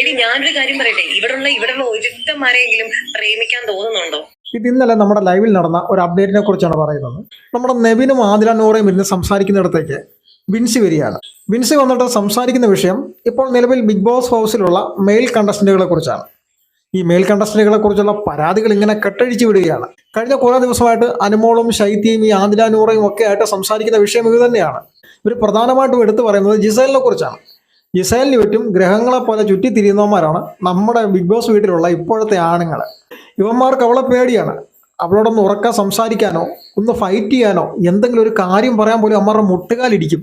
ഇനി ഞാനൊരു കാര്യം പറയട്ടെ. ഇവിടെയുള്ള ഇവിടെയുള്ള ഒരുത്തന്മാരെങ്കിലും പ്രേമിക്കാൻ തോന്നുന്നുണ്ടോ? ഇത് ഇന്നലെ നമ്മുടെ ലൈവിൽ നടന്ന ഒരു അപ്ഡേറ്റിനെ കുറിച്ചാണ് പറയുന്നത്. നമ്മുടെ നെവിനും ആദില നൂറയും ഇരുന്ന് സംസാരിക്കുന്നിടത്തേക്ക് വിൻസി വരികയാണ്. വിൻസി വന്നിട്ട് സംസാരിക്കുന്ന വിഷയം ഇപ്പോൾ നിലവിൽ ബിഗ് ബോസ് ഹൗസിലുള്ള മെയിൽ കണ്ടസ്റ്റന്റുകളെ കുറിച്ചാണ്. ഈ മെയിൽ കണ്ടസ്റ്റന്റുകളെ കുറിച്ചുള്ള പരാതികൾ ഇങ്ങനെ കെട്ടഴിച്ചു വിടുകയാണ്. കഴിഞ്ഞ കുറേ ദിവസമായിട്ട് അനുമോളും ശൈത്യയും ഈ ആദില നൂറയും ഒക്കെ ആയിട്ട് സംസാരിക്കുന്ന വിഷയം ഇത് തന്നെയാണ്. ഇവർ പ്രധാനമായിട്ടും എടുത്തു പറയുന്നത് ജിസൈലിനെ കുറിച്ചാണ്. ജിസൈലിന് ചുറ്റും ഗ്രഹങ്ങളെ പോലെ ചുറ്റിത്തിരിയുന്നവന്മാരാണ് നമ്മുടെ ബിഗ് ബോസ് വീട്ടിലുള്ള ഇപ്പോഴത്തെ ആണുങ്ങൾ ഇവന്മാർക്ക് അവളെ പേടിയാണ്. അവളോടൊന്ന് ഉറക്കാൻ സംസാരിക്കാനോ ഒന്ന് ഫൈറ്റ് ചെയ്യാനോ എന്തെങ്കിലും ഒരു കാര്യം പറയാൻ പോലും അമ്മമാരുടെ മുട്ടുകാലിടിക്കും.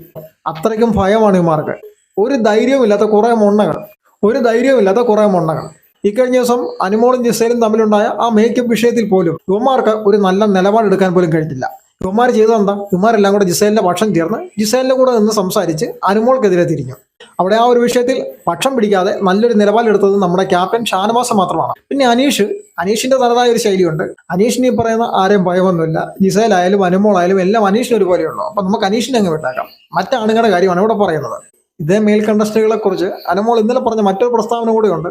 അത്രയ്ക്കും ഭയമാണ് ഇവന്മാർക്ക്. ഒരു ധൈര്യവുമില്ലാത്ത കുറേ മൊണ്ണകൾ. ഒരു ധൈര്യവുമില്ലാത്ത കുറേ മൊണ്ണകൾ. ഇക്കഴിഞ്ഞ ദിവസം അനുമോളും ജിസേലും തമ്മിലുണ്ടായ ആ മേക്കപ്പ് വിഷയത്തിൽ പോലും ഇവന്മാർക്ക് ഒരു നല്ല നിലപാടെടുക്കാൻ പോലും കഴിഞ്ഞില്ല ഇവന്മാർ ചെയ്തതെന്താ ഇവന്മാരെല്ലാം കൂടെ ജിസേലിന്റെ പക്ഷം ചേർന്ന് ജിസേലിന്റെ കൂടെ നിന്ന് സംസാരിച്ച് അനുമോൾക്കെതിരെ തിരിഞ്ഞു. അവിടെ ആ ഒരു വിഷയത്തിൽ പക്ഷം പിടിക്കാതെ നല്ലൊരു നിലപാടെടുത്തത് നമ്മുടെ ക്യാപ്റ്റൻ ഷാനവാസ മാത്രമാണ്. പിന്നെ അനീഷ് അനീഷിന്റെ തനതായ ഒരു ശൈലിയുണ്ട്. അനീഷിന് പറയുന്ന ആരെയും ഭയമൊന്നുമില്ല. ജിസയിലായാലും അനുമോളായാലും എല്ലാം അനീഷിന് ഒരുപോലെയുള്ളൂ. അപ്പൊ നമുക്ക് അനീഷിനെ അങ്ങ് വിട്ടാക്കാം. മറ്റാണുങ്ങളുടെ കാര്യമാണ് ഇവിടെ പറയുന്നത്. ഇതേ മേൽക്കണ്ടസ്റ്റുകളെ കുറിച്ച് അനുമോൾ ഇന്നലെ പറഞ്ഞ മറ്റൊരു പ്രസ്താവന കൂടിയുണ്ട്.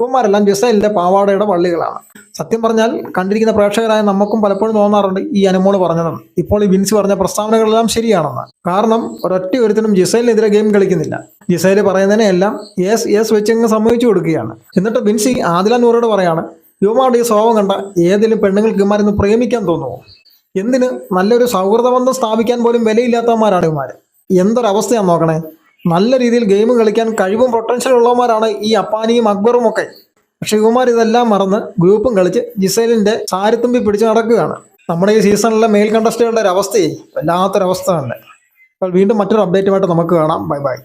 ഇവന്മാരെല്ലാം ജിസൈലിന്റെ പാവാടയുടെ വള്ളികളാണ്. സത്യം പറഞ്ഞാൽ കണ്ടിരിക്കുന്ന പ്രേക്ഷകരായ നമുക്കും പലപ്പോഴും തോന്നാറുണ്ട് ഈ അനുമോൾ പറഞ്ഞതാണ് ഇപ്പോൾ ഈ വിൻസ് പറഞ്ഞ പ്രസ്താവനകളെല്ലാം ശരിയാണെന്ന്. കാരണം ഒരൊറ്റ ഒരുത്തിനും ജിസൈലിനെതിരെ ഗെയിം കളിക്കുന്നില്ല. ജിസൈൽ പറയുന്നതിനെല്ലാം യെസ് യെസ് വെച്ചങ്ങ് സമ്മതിച്ചു കൊടുക്കുകയാണ്. എന്നിട്ട് വിൻസി ആദില നൂറോട് പറയാണ് യുവമാരുടെ ഈ സ്വഭാവം കണ്ട ഏതെങ്കിലും പെണ്ണുങ്ങൾക്ക് ഇമാരൊന്ന് പ്രേമിക്കാൻ തോന്നുമോ എന്തിന് നല്ലൊരു സൗഹൃദബന്ധം സ്ഥാപിക്കാൻ പോലും വിലയില്ലാത്തവന്മാരാണ് ഇമാർ എന്തൊരവസ്ഥയാണ് നോക്കണേ? നല്ല രീതിയിൽ ഗെയിം കളിക്കാൻ കഴിവും പൊട്ടൻഷ്യൽ ഉള്ളവന്മാരാണ് ഈ അപ്പാനിയും അക്ബറും ഒക്കെ. പക്ഷെ ഇതെല്ലാം മറന്ന് ഗ്രൂപ്പും കളിച്ച് ജിസൈലിന്റെ സാരിത്തുമ്പി പിടിച്ച് നടക്കുകയാണ്. നമ്മുടെ ഈ സീസണിലെ മെയിൽ കണ്ടസ്റ്റുകളുടെ ഒരു അവസ്ഥയെ വല്ലാത്തൊരവസ്ഥ തന്നെ. അപ്പോൾ വീണ്ടും മറ്റൊരു അപ്ഡേറ്റുമായിട്ട് നമുക്ക് കാണാം. Bye bye.